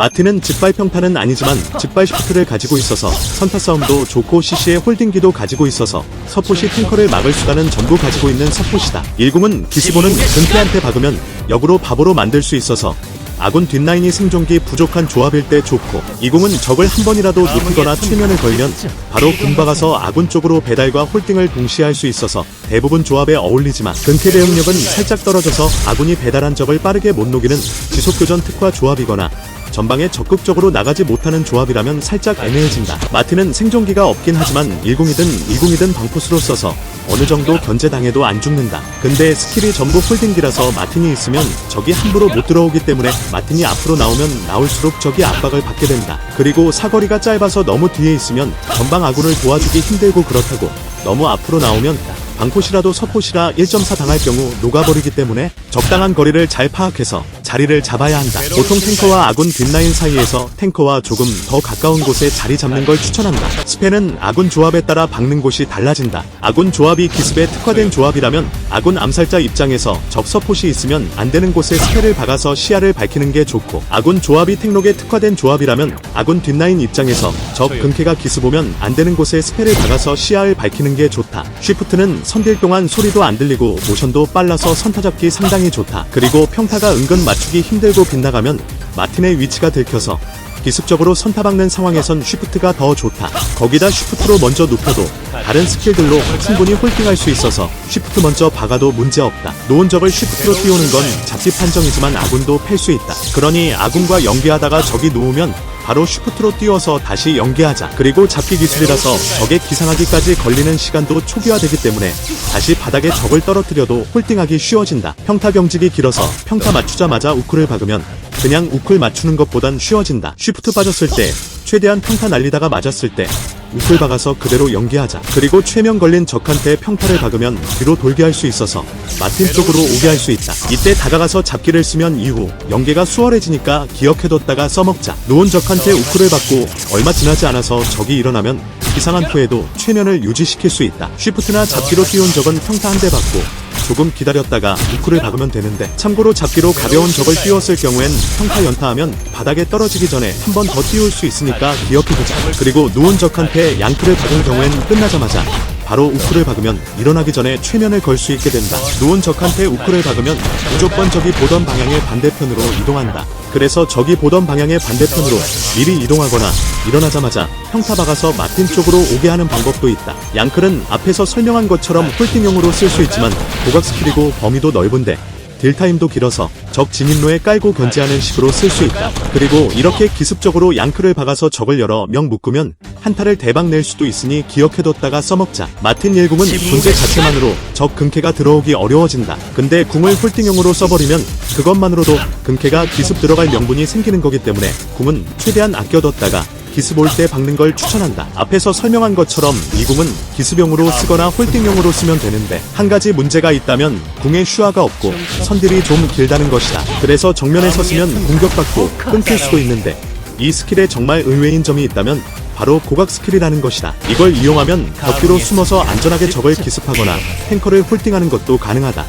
마틴은 직발 평타는 아니지만 직발 시프트를 가지고 있어서 선타 싸움도 좋고 CC의 홀딩기도 가지고 있어서 서포시 탱커를 막을 수단은 전부 가지고 있는 서포시다. 일궁은 기스보는 근태한테 박으면 역으로 바보로 만들 수 있어서 아군 뒷라인이 생존기 부족한 조합일 때 좋고 이궁은 적을 한 번이라도 눕히거나 최면을 걸면 바로 군박아서 아군 쪽으로 배달과 홀딩을 동시에 할 수 있어서 대부분 조합에 어울리지만 근태 대응력은 살짝 떨어져서 아군이 배달한 적을 빠르게 못 녹이는 지속교전 특화 조합이거나 전방에 적극적으로 나가지 못하는 조합이라면 살짝 애매해진다. 마틴은 생존기가 없긴 하지만 10이든 20이든 방포스로 써서 어느 정도 견제당해도 안 죽는다. 근데 스킬이 전부 홀딩기라서 마틴이 있으면 적이 함부로 못 들어오기 때문에 마틴이 앞으로 나오면 나올수록 적이 압박을 받게 된다. 그리고 사거리가 짧아서 너무 뒤에 있으면 전방 아군을 도와주기 힘들고 그렇다고 너무 앞으로 나오면 방포시라도 서포시라 1.4 당할 경우 녹아버리기 때문에 적당한 거리를 잘 파악해서 자리를 잡아야 한다. 보통 탱커와 아군 뒷라인 사이에서 탱커와 조금 더 가까운 곳에 자리 잡는 걸 추천한다. 스페는 아군 조합에 따라 박는 곳이 달라진다. 아군 조합이 기습에 특화된 조합이라면 아군 암살자 입장에서 적 서폿이 있으면 안 되는 곳에 스페를 박아서 시야를 밝히는 게 좋고 아군 조합이 택록에 특화된 조합이라면 아군 뒷라인 입장에서 적 근캐가 기습 보면 안 되는 곳에 스페를 박아서 시야를 밝히는 게 좋다. 쉬프트는 선딜 동안 소리도 안 들리고 모션도 빨라서 선타 잡기 상당히 좋다. 그리고 평타가 은근 맞 추기 힘들고 빗나가면 마틴의 위치가 들켜서 기습적으로 선타 박는 상황에선 쉬프트가 더 좋다. 거기다 쉬프트로 먼저 눕혀도 다른 스킬들로 충분히 홀딩할 수 있어서 쉬프트 먼저 박아도 문제 없다. 놓은 적을 쉬프트로 띄우는 건 잡기 판정이지만 아군도 팰 수 있다. 그러니 아군과 연계하다가 적이 놓으면 바로 쉬프트로 띄워서 다시 연계하자. 그리고 잡기 기술이라서 적의 기상하기까지 걸리는 시간도 초기화되기 때문에 다시 바닥에 적을 떨어뜨려도 홀딩하기 쉬워진다. 평타 경직이 길어서 평타 맞추자마자 우클을 박으면 그냥 우클 맞추는 것보단 쉬워진다. 쉬프트 빠졌을 때 최대한 평타 날리다가 맞았을 때 우클 박아서 그대로 연계하자. 그리고 최면 걸린 적한테 평타를 박으면 뒤로 돌게 할 수 있어서 마틴 쪽으로 오게 할 수 있다. 이때 다가가서 잡기를 쓰면 이후 연계가 수월해지니까 기억해뒀다가 써먹자. 놓은 적한테 우클을 받고 얼마 지나지 않아서 적이 일어나면 이상한 후에도 최면을 유지시킬 수 있다. 쉬프트나 잡기로 띄운 적은 평타 한 대 받고 조금 기다렸다가 우클을 박으면 되는데 참고로 잡기로 가벼운 적을 띄웠을 경우엔 평타 연타하면 바닥에 떨어지기 전에 한 번 더 띄울 수 있으니까 기억해두자. 그리고 누운 적한테 양클을 박은 경우엔 끝나자마자 바로 우클을 박으면 일어나기 전에 최면을 걸 수 있게 된다. 누운 적한테 우클을 박으면 무조건 적이 보던 방향의 반대편으로 이동한다. 그래서 적이 보던 방향의 반대편으로 미리 이동하거나 일어나자마자 평타 박아서 마틴 쪽으로 오게 하는 방법도 있다. 양클은 앞에서 설명한 것처럼 홀딩용으로 쓸 수 있지만 고각 스킬이고 범위도 넓은데 딜타임도 길어서 적 진입로에 깔고 견제하는 식으로 쓸 수 있다. 그리고 이렇게 기습적으로 양클을 박아서 적을 열어 명 묶으면 한타를 대박 낼 수도 있으니 기억해뒀다가 써먹자. 마틴 일궁은 존재 자체만으로 적 근캐가 들어오기 어려워진다. 근데 궁을 홀딩용으로 써버리면 그것만으로도 근캐가 기습 들어갈 명분이 생기는 거기 때문에 궁은 최대한 아껴뒀다가 기습 올 때 박는 걸 추천한다. 앞에서 설명한 것처럼 이 궁은 기습용으로 쓰거나 홀딩용으로 쓰면 되는데 한 가지 문제가 있다면 궁에 슈화가 없고 선딜이 좀 길다는 것이다. 그래서 정면에 섰으면 공격받고 끊길 수도 있는데 이 스킬에 정말 의외인 점이 있다면 바로 고각 스킬이라는 것이다. 이걸 이용하면 벽뒤로 숨어서 안전하게 적을 기습하거나 탱커를 홀딩하는 것도 가능하다.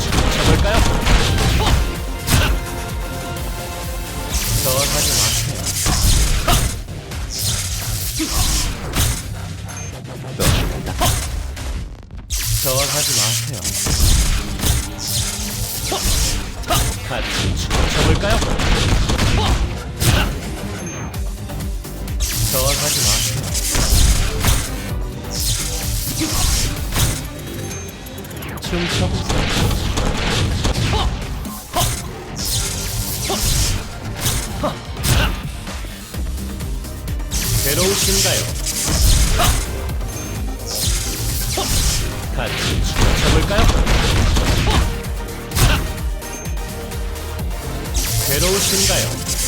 춤춰볼까요? 저하지 마세요. 같이 춤춰볼까요? 무엇인가요?